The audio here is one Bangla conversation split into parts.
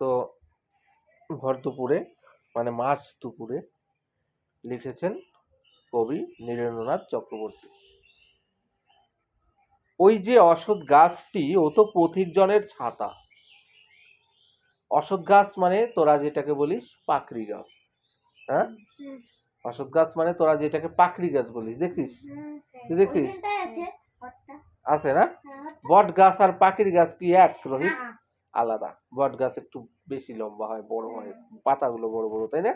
তো ভর দুপুরে মানে মাঝ দুপুরে লিখেছেন কবি নীরেন্দ্রনাথ চক্রবর্তী। ওই যে অসৎ গাছটি ও তো পথিকজনের ছাতা। অসৎ গাছ মানে তোরা যেটাকে বলিস পাকড়ি গাছ হ্যাঁ? অসৎ গাছ মানে তোরা যেটাকে পাকড়ি গাছ বলিস দেখছিস তুই দেখছিস? আছে না? হ্যাঁ, বট গাছ আর পাখির গাছ কি এক রোহিত? আলাদা। বট গাছ একটু বেশি লম্বা হয়, বড় হয়, পাতাগুলো বড় বড়, তাই না?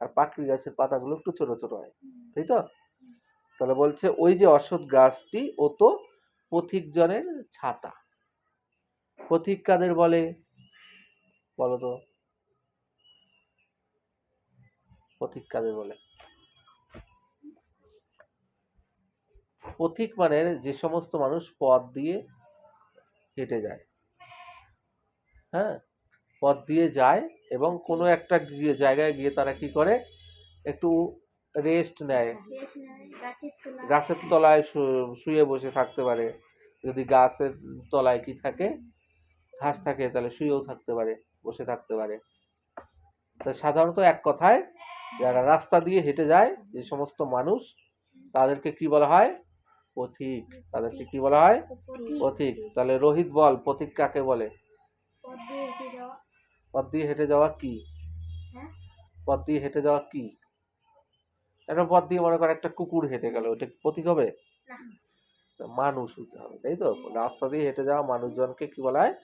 আর পাখরি গাছের পাতাগুলো একটু ছোট ছোট হয়, তাই তো? তাহলে বলছে ওই যে অসৎ গাছটি, ও তো পথিকজনের ছাতা। পথিক কাদের বলে? বলো তো। পথিক কাদের বলে? পথিক মানে যে সমস্ত মানুষ পথ দিয়ে হেঁটে যায়। হ্যাঁ? পথ দিয়ে যায় এবং কোনো একটা গিয়ে- জায়গায় গিয়ে তারা কি করে? একটু রেস্ট নেয়। গাছের তলায় শুয়ে বসে থাকতে পারে। যদি গাছের তলায় কি থাকে? ঘাস থাকে তাহলে শুয়েও থাকতে পারে বসে থাকতে পারে। তা সাধারণত এক কথায় যারা রাস্তা দিয়ে হেঁটে যায় যে সমস্ত মানুষ তাদেরকে কি বলা হয়? পথিক। তাদেরকে কি বলা হয়? পথিক। তাহলে রোহিত বল পথিক কাকে বলে? পথ দিয়ে হেঁটে যাওয়া। কি হ্যাঁ? পথ দিয়ে হেঁটে যাওয়া কি একটা পথ দিয়ে মনে কর একটা কুকুর হেঁটে গেল ওটা কি পথিক হবে মানুষ হতে হবে তাই তো রাস্তা দিয়ে হেঁটে যাওয়া মানুষজনকে কি বলা হয়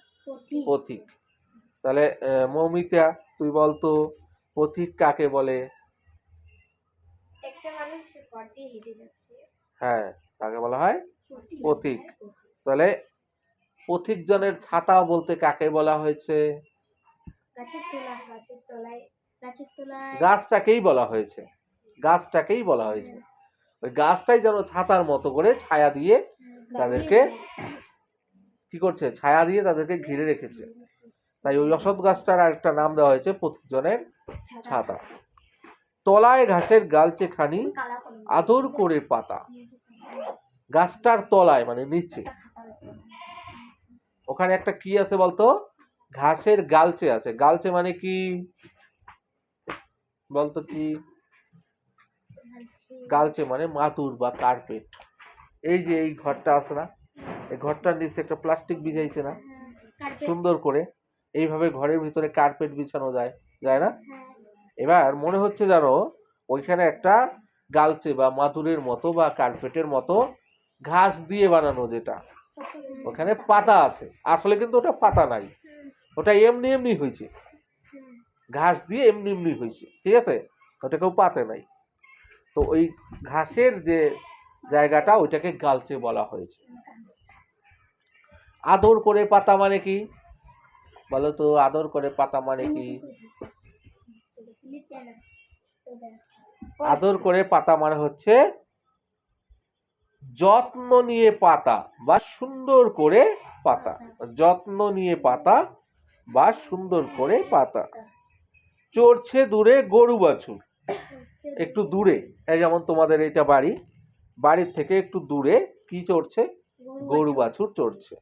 পথিক। তাহলে মৌমিতা তুই বলতো পথিক কাকে বলে হ্যাঁ কাকে বলা হয়। পথিক। তাহলে পথিকজনের ছাতা বলতে কাকে বলা হয়েছে? গাছটাকেই বলা হয়েছে। গাছটাকেই বলা হয়েছে। ওই গাছটাই যেন ছাতার মতো করে ছায়া দিয়ে তাদেরকে কি করছে? ছায়া দিয়ে তাদেরকে ঘিরে রেখেছে। তাই ওই অসৎ গাছটার আরেকটা নাম দেওয়া হয়েছে পথিকজনের ছাতা। তলায় ঘাসের গালচে খানি আদর করে পাতা। গাছটার তলায় মানে নিচে। ওখানে একটা কি আছে বলতো? ঘাসের গালচে আছে। গালচে মানে কি? বলতো কি? গালচে। মানে মাতুর বা কার্পেট। এই যে এই ঘরটা আছে না? এই ঘরটার নিচে একটা প্লাস্টিক বিছাইছে না? সুন্দর করে এইভাবে ঘরের ভিতরে কার্পেট বিছানো যায়। যায় না? হ্যাঁ। এবার মনে হচ্ছে জানো ওইখানে একটা গালচে বা মাদুরের মতো বা কার্পেটের মতো ঘাস দিয়ে বানানো যেটা। ওখানে পাতা আছে। আসলে কিন্তু ওটা পাতা নাই। ওটা এমনি এমনি হয়েছে। ঘাস দিয়ে এমনি এমনি হয়েছে। ঠিক আছে? ওটা কেউ পাতে নাই। তো ওই ঘাসের যে জায়গাটা, ওইটাকে গালচে বলা হয়েছে। আদর করে পাতা মানে কি? বলো তো, আদর করে পাতা মানে কি? আদর করে পাতা মানে হচ্ছে যত্ন নিয়ে পাতা বা সুন্দর করে পাতা। যত্ন নিয়ে পাতা বা সুন্দর করে পাতা। চড়ছে দূরে গরু বাছুর। একটু দূরে এই যেমন তোমাদের এটা বাড়ি বাড়ির থেকে একটু দূরে কি চড়ছে? গরু বাছুর চড়ছে।